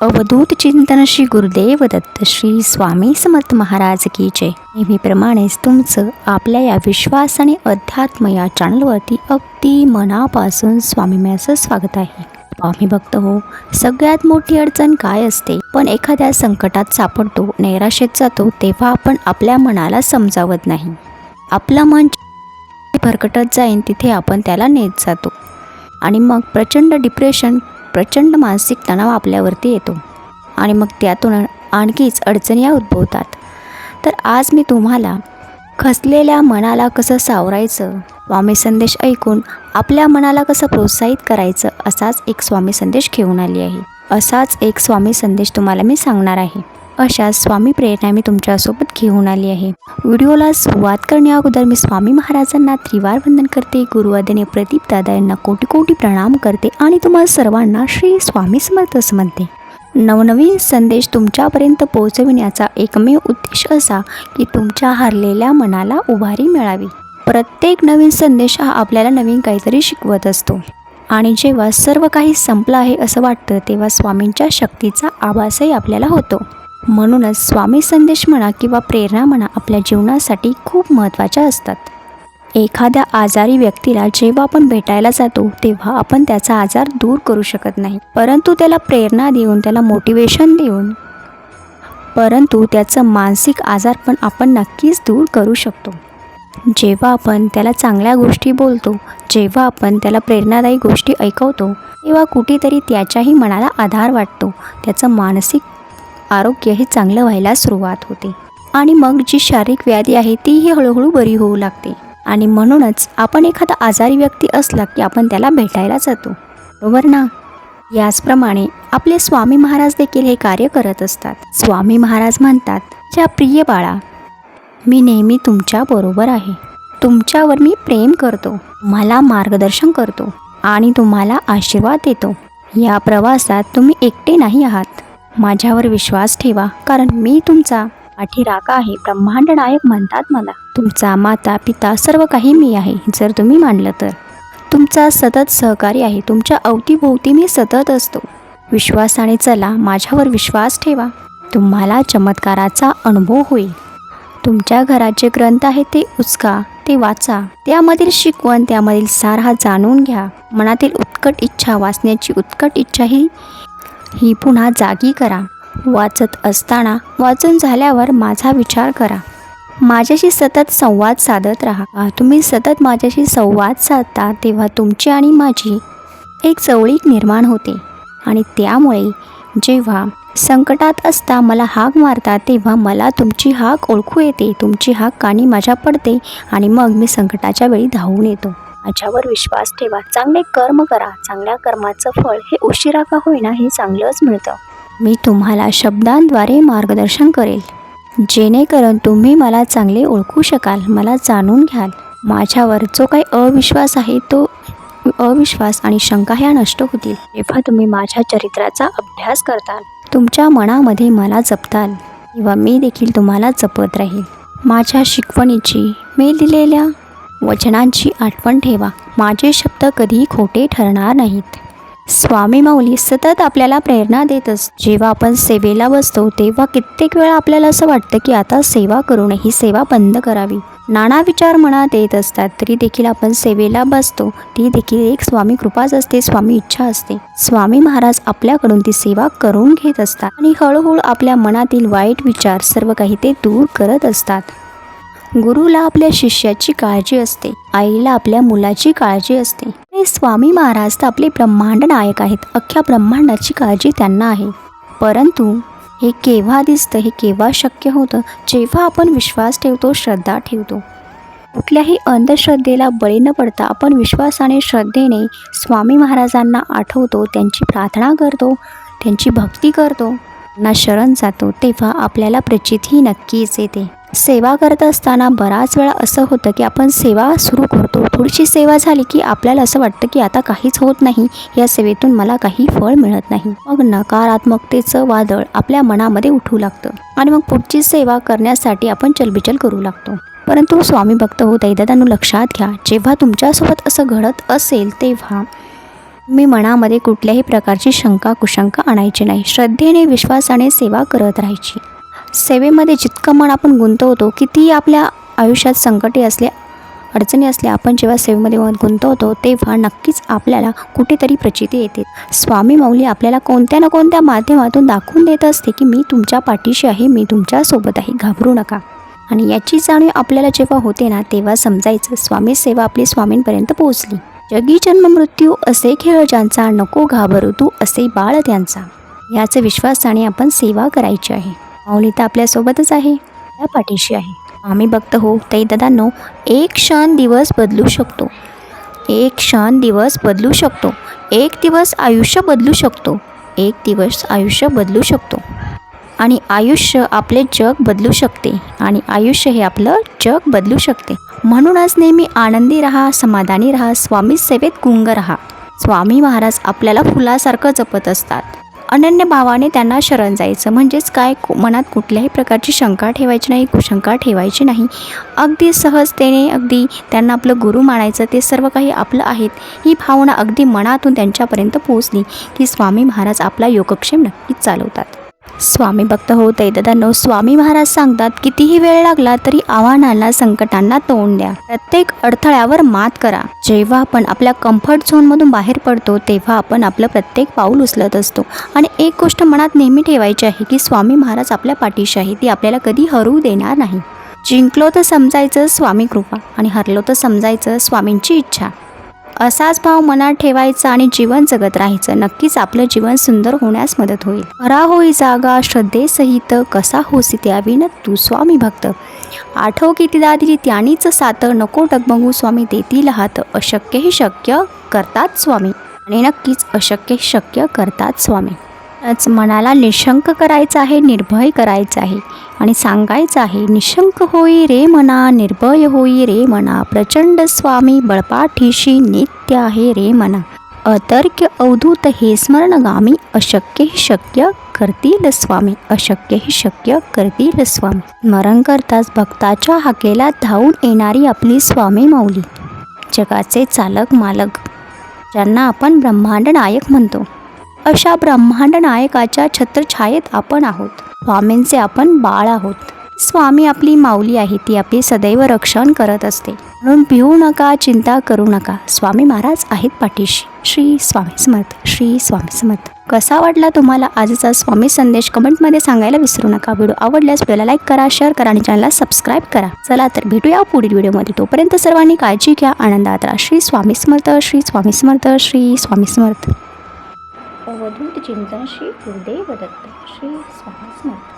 अवधूत चिंतन श्री गुरुदेव दत्त श्री स्वामी समर्थ महाराज की जय. नेहमीप्रमाणेच तुमचं आपल्या या विश्वास आणि अध्यात्म या चॅनलवरती अगदी मनापासून स्वामीमयाचं स्वागत आहे. स्वामी भक्त हो सगळ्यात मोठी अडचण काय असते? पण एखाद्या संकटात सापडतो नैराशेत जातो तेव्हा आपण आपल्या मनाला समजावत नाही. आपलं मन भरकटत जाईन तिथे आपण त्याला नेत जातो. आणि मग प्रचंड डिप्रेशन प्रचंड मानसिक तणाव आपल्यावरती येतो. आणि मग त्यातून आणखीच अडचणी उद्भवतात. तर आज मी तुम्हाला खसलेल्या मनाला कसं सावरायचं स्वामी संदेश ऐकून आपल्या मनाला कसं प्रोत्साहित करायचं असाच एक स्वामी संदेश घेऊन आली आहे. असाच एक स्वामी संदेश तुम्हाला मी सांगणार आहे. अशा स्वामी प्रेरणा मी तुमच्यासोबत घेऊन आली आहे. व्हिडिओला सुरुवात करण्या अगोदर मी स्वामी महाराजांना त्रिवार वंदन करते गुरुवादने प्रदीप दादा यांना कोटी कोटी प्रणाम करते आणि तुम्हाला सर्वांना श्री स्वामी समर्थ म्हणते. नवनवीन संदेश तुमच्यापर्यंत पोहोचविण्याचा एकमेव उद्देश असा की तुमच्या हरलेल्या मनाला उभारी मिळावी. प्रत्येक नवीन संदेश हा आपल्याला नवीन काहीतरी शिकवत असतो. आणि जेव्हा सर्व काही संपलं आहे असं वाटतं तेव्हा स्वामींच्या शक्तीचा आभासही आपल्याला होतो. म्हणूनच स्वामी संदेश म्हणा किंवा प्रेरणा म्हणा आपल्या जीवनासाठी खूप महत्त्वाच्या असतात. एखाद्या आजारी व्यक्तीला जेव्हा आपण भेटायला जातो तेव्हा आपण त्याचा आजार दूर करू शकत नाही. परंतु त्याला प्रेरणा देऊन त्याला मोटिवेशन देऊन परंतु त्याचं मानसिक आजार पण आपण नक्कीच दूर करू शकतो. जेव्हा आपण त्याला चांगल्या गोष्टी बोलतो जेव्हा आपण त्याला प्रेरणादायी गोष्टी ऐकवतो तेव्हा कुठेतरी त्याच्याही मनाला आधार वाटतो. त्याचं मानसिक आरोग्य हे चांगलं व्हायला सुरुवात होते. आणि मग जी शारीरिक व्याधी आहे तीही हळूहळू बरी होऊ लागते. आणि म्हणूनच आपण एखादा आजारी व्यक्ती असला की आपण त्याला भेटायला जातो. बरोबर ना? याचप्रमाणे आपले स्वामी महाराज देखील हे कार्य करत असतात. स्वामी महाराज म्हणतात ज्या प्रिय बाळा मी नेहमी तुमच्या बरोबर आहे. तुमच्यावर मी प्रेम करतो मला मार्गदर्शन करतो आणि तुम्हाला आशीर्वाद देतो. या प्रवासात तुम्ही एकटे नाही आहात. माझ्यावर विश्वास ठेवा कारण मी तुमचा पाठीराका आहे. ब्रह्मांड नायक म्हणतात मला तुमचा माता पिता सर्व काही मी आहे जर तुम्ही मानलं तर. तुमचा सतत सहकारी आहे तुमच्या अवतीभोवती मी सतत असतो. विश्वासाने चला माझ्यावर विश्वास ठेवा. तुम्हाला चमत्काराचा अनुभव होईल. तुमच्या घरात जे ग्रंथ आहे ते उचका ते वाचा. त्यामधील शिकवण त्यामधील सार हा जाणून घ्या. मनातील उत्कट इच्छा वाचण्याची उत्कट इच्छा ही ही पुन्हा जागी करा. वाचत असताना वाचून झाल्यावर माझा विचार करा. माझ्याशी सतत संवाद साधत राहा. तुम्ही सतत माझ्याशी संवाद साधता तेव्हा तुमची आणि माझी एक जवळीक निर्माण होते. आणि त्यामुळे जेव्हा संकटात असता मला हाक मारता तेव्हा मला तुमची हाक ओळखू येते. तुमची हाक काणी माझ्या पडते आणि मग मी संकटाच्या वेळी धावून येतो. माझ्यावर विश्वास ठेवा. चांगले कर्म करा. चांगल्या कर्माचं फळ हे उशिरा का होईना हे चांगलंच मिळतं. मी तुम्हाला शब्दांद्वारे मार्गदर्शन करेल. जेणेकरून तुम्ही मला चांगले ओळखू शकाल मला जाणून घ्याल. माझ्यावर जो काही अविश्वास आहे तो अविश्वास आणि शंका ह्या नष्ट होतील. जेव्हा तुम्ही माझ्या चरित्राचा अभ्यास करताल. तुमच्या मनामध्ये मला जपताल. किंवा मी देखील तुम्हाला जपत राहील. माझ्या शिकवणीची मी दिलेल्या वचनांची आठवण ठेवा. माझे शब्द कधीही खोटे ठरणार नाहीत. स्वामी माऊली सतत आपल्याला प्रेरणा देतच. जेव्हा आपण सेवेला बसतो तेव्हा कित्येक वेळा आपल्याला असं वाटतं की आता सेवा करून ही सेवा बंद करावी. नाना विचार मनात येत असतात तरी देखील आपण सेवेला बसतो. ती देखील एक स्वामी कृपाच असते स्वामी इच्छा असते. स्वामी महाराज आपल्याकडून ती सेवा करून घेत असतात. आणि हळूहळू आपल्या मनातील वाईट विचार सर्व काही ते दूर करत असतात. गुरुला आपल्या शिष्याची काळजी असते. आईला आपल्या मुलाची काळजी असते. हे स्वामी महाराज तर आपले ब्रह्मांड नायक आहेत. अख्ख्या ब्रह्मांडाची काळजी त्यांना आहे. परंतु हे केव्हा दिसतं हे केव्हा शक्य होतं? जेव्हा आपण विश्वास ठेवतो श्रद्धा ठेवतो. कुठल्याही अंधश्रद्धेला बळी न पडता आपण विश्वासाने श्रद्धेने स्वामी महाराजांना आठवतो त्यांची प्रार्थना करतो त्यांची भक्ती करतो. ना शरण जातो तेव्हा आपल्याला प्रचिती नक्कीच येते. सेवा करत असताना बराच वेळा असं होतं की आपण सेवा सुरू करतो. थोडीशी सेवा झाली की आपल्याला असं वाटतं की आता काहीच होत नाही. या सेवेतून मला काही फळ मिळत नाही. मग नकारात्मकतेचं वादळ आपल्या मनामध्ये उठू लागतं. आणि मग पुढची सेवा करण्यासाठी आपण चलबिचल करू लागतो. परंतु स्वामी भक्त होत दैदादांनो लक्षात घ्या. जेव्हा तुमच्यासोबत असं घडत असेल तेव्हा मी मनामध्ये कुठल्याही प्रकारची शंका कुशंका आणायची नाही. श्रद्धेने विश्वासाने सेवा करत राहायची. सेवेमध्ये जितकं मन आपण गुंतवतो कितीही आपल्या आयुष्यात संकटे असले अडचणी असल्या आपण जेव्हा सेवेमध्ये गुंतवतो तेव्हा नक्कीच आपल्याला कुठेतरी प्रचिती येते. स्वामी माऊली आपल्याला कोणत्या ना कोणत्या माध्यमातून दाखवून देत असते की मी तुमच्या पाठीशी आहे मी तुमच्यासोबत आहे घाबरू नका. आणि याची जाणीव आपल्याला जेव्हा होते ना तेव्हा समजायचं. स्वामी सेवा आपली स्वामींपर्यंत पोहोचली. जगी जन्म मृत्यू असे खेळ ज्यांचा नको घाबरू तू असे बाळ त्यांचा. याचे विश्वासाने आपण सेवा करायची आहे. माऊली तर आपल्यासोबतच आहे. त्या पाठीशी आहे. आम्ही बघतो हो ताई दादांनो एक क्षण दिवस बदलू शकतो. एक क्षण दिवस बदलू शकतो. एक दिवस आयुष्य बदलू शकतो. एक दिवस आयुष्य बदलू शकतो. आणि आयुष्य आपले जग बदलू शकते. आणि आयुष्य हे आपलं जग बदलू शकते. म्हणूनच नेहमी आनंदी राहा समाधानी राहा स्वामी सेवेत गुंग राहा. स्वामी महाराज आपल्याला फुलासारखं जपत असतात. अनन्य भावाने त्यांना शरण जायचं. म्हणजेच काय? कु- मनात कुठल्याही प्रकारची शंका ठेवायची नाही कुशंका ठेवायची नाही. अगदी सहजतेने अगदी त्यांना आपलं गुरु मानायचं ते सर्व काही आपलं आहेत. ही भावना अगदी मनातून त्यांच्यापर्यंत पोहोचली की स्वामी महाराज आपला योगक्षेम नक्कीच चालवतात. स्वामी भक्त हो दैदादांनो स्वामी महाराज सांगतात कितीही वेळ लागला तरी आव्हानांना संकटांना तोंड द्या. प्रत्येक अडथळ्यावर मात करा. जेव्हा आपण आपल्या कम्फर्ट झोनमधून बाहेर पडतो तेव्हा आपण आपलं प्रत्येक पाऊल उचलत असतो. आणि एक गोष्ट मनात नेहमी ठेवायची आहे की स्वामी महाराज आपल्या पाठीशी आहे ती आपल्याला कधी हरवू देणार नाही. जिंकलो तर समजायचं स्वामी कृपा. आणि हरलो तर समजायचं स्वामींची इच्छा. असाच भाव मनात ठेवायचा आणि जीवन जगत राहायचं. नक्कीच आपलं जीवन सुंदर होण्यास मदत होईल. हरा होई जागा श्रद्धेसहित कसा होसी त्याविन तू स्वामी भक्त. आठव कितीदा दिली त्यानीच सात नको डगमगू स्वामी देतील हात. अशक्य हे शक्य करतात स्वामी. आणि नक्कीच अशक्य शक्य करतात स्वामी. आज मनाला निशंक करायचं आहे निर्भय करायचं आहे आणि सांगायचं आहे निशंक होई रे मना निर्भय होई रे मना प्रचंड स्वामी बळपाठीशी नित्य आहे रे मना. अतर्क्य अवधूत हे स्मरणगामी अशक्य ही शक्य करतील स्वामी अशक्य ही शक्य करतील स्वामी. स्मरण करताच भक्ताच्या हाकेला धावून येणारी आपली स्वामी माऊली. जगाचे चालक मालक ज्यांना आपण ब्रह्मांड नायक म्हणतो. अशा ब्रह्मांड नायकाच्या छत्रछायेत आपण आहोत. स्वामींचे आपण बाळ आहोत. स्वामी आपली माऊली आहे ती आपली सदैव रक्षण करत असते. म्हणून भिवू नका चिंता करू नका. स्वामी महाराज आहेत पाठीशी. श्री स्वामी समर्थ श्री स्वामी समर्थ. कसा वाटला तुम्हाला आजचा स्वामी संदेश? कमेंटमध्ये सांगायला विसरू नका. व्हिडिओ आवडल्यास व्हिडिओला लाईक करा शेअर करा आणि चॅनलला सबस्क्राईब करा. चला तर भेटूया पुढील व्हिडिओमध्ये. तोपर्यंत सर्वांनी काळजी घ्या. आनंदात राहा. श्री स्वामी समर्थ श्री स्वामी समर्थ श्री स्वामी समर्थ. अवधूत चिंतन श्री गुरुदेव दत्त श्री स्वामी समर्थ.